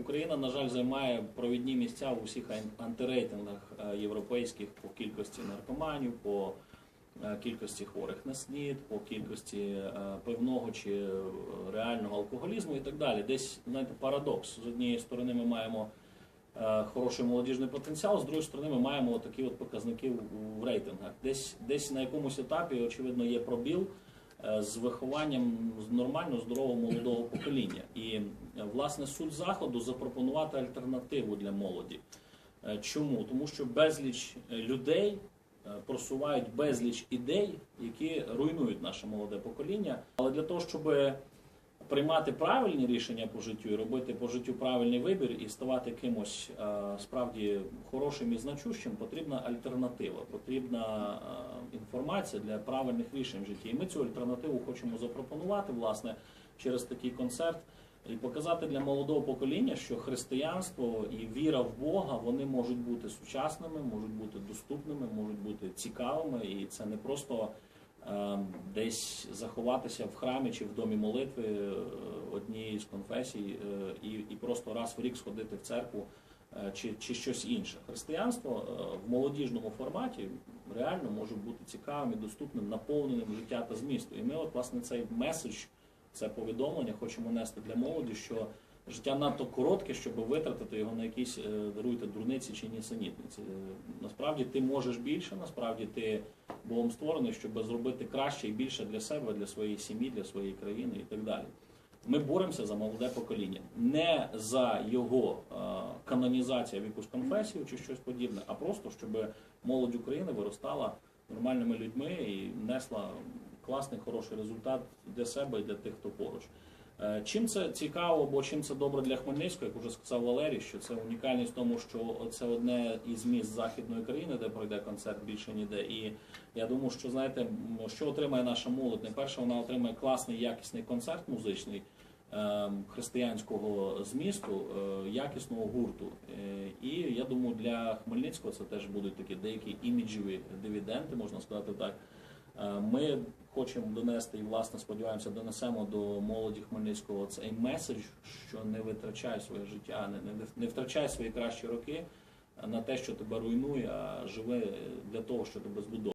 Україна, на жаль, займає провідні місця в усіх ан- антирейтингах е, європейських по кількості наркоманів, по е, кількості хворих на СНІД, по кількості е, пивного чи реального алкоголізму і так далі. Десь знаєте, парадокс. З однієї сторони, ми маємо хороший молодіжний потенціал, з другої сторони, ми маємо такі от показники в- рейтингах. Десь, десь на якомусь етапі, очевидно, є пробіл з вихованням нормально здорового молодого покоління. І е, власне суть заходу запропонувати альтернативу для молоді. Е, Чому? Тому що безліч е, людей е, просувають безліч ідей, які руйнують наше молоде покоління. Але для того, щоб приймати правильні рішення по життю робити по життю правильний вибір і ставати кимось е, справді хорошим і значущим, потрібна альтернатива, потрібна е, інформація для правильних рішень в житті. І ми цю альтернативу хочемо запропонувати власне через такий концерт. І показати для молодого покоління, що християнство і віра в Бога вони можуть бути сучасними, можуть бути доступними, можуть бути цікавими, і це не просто десь заховатися в храмі чи в домі молитви е, однієї з конфесій е, і, і просто раз в рік сходити в церкву е, чи, чи щось інше. Християнство в молодіжному форматі реально може бути цікавим і доступним, наповненим життя та змісту. І ми, от власне, цей меседж, це повідомлення хочемо нести для молоді, що життя надто коротке, щоб витратити його на якісь е, даруйте дурниці чи нісенітниці. Е, Насправді ти можеш більше, насправді ти Богом створений, щоб зробити краще і більше для себе, для своєї сім'ї, для своєї країни і так далі. Ми боремося за молоде покоління, не за його е, канонізацію в якусь конфесію чи щось подібне, а просто щоб молодь України виростала нормальними людьми і несла класний, хороший результат для себе і для тих, хто поруч. Е, Чим це цікаво, бо чим це добре для Хмельницького, як вже сказав Валерій, що це унікальність в тому, що це одне із міст західної країни, де пройде концерт більше ніде. І я думаю, що знаєте, що отримає наша молодь? Найперше, вона отримає класний якісний концерт музичний е, християнського змісту, е, якісного гурту. І я думаю, для Хмельницького це теж будуть такі деякі іміджеві дивіденди, можна сказати так. Ми хочемо донести і власне сподіваємося, донесемо до молоді Хмельницького цей меседж, що не витрачай своє життя, не, не, не втрачай свої кращі роки на те, що тебе руйнує, а живи для того, що тебе збудовує.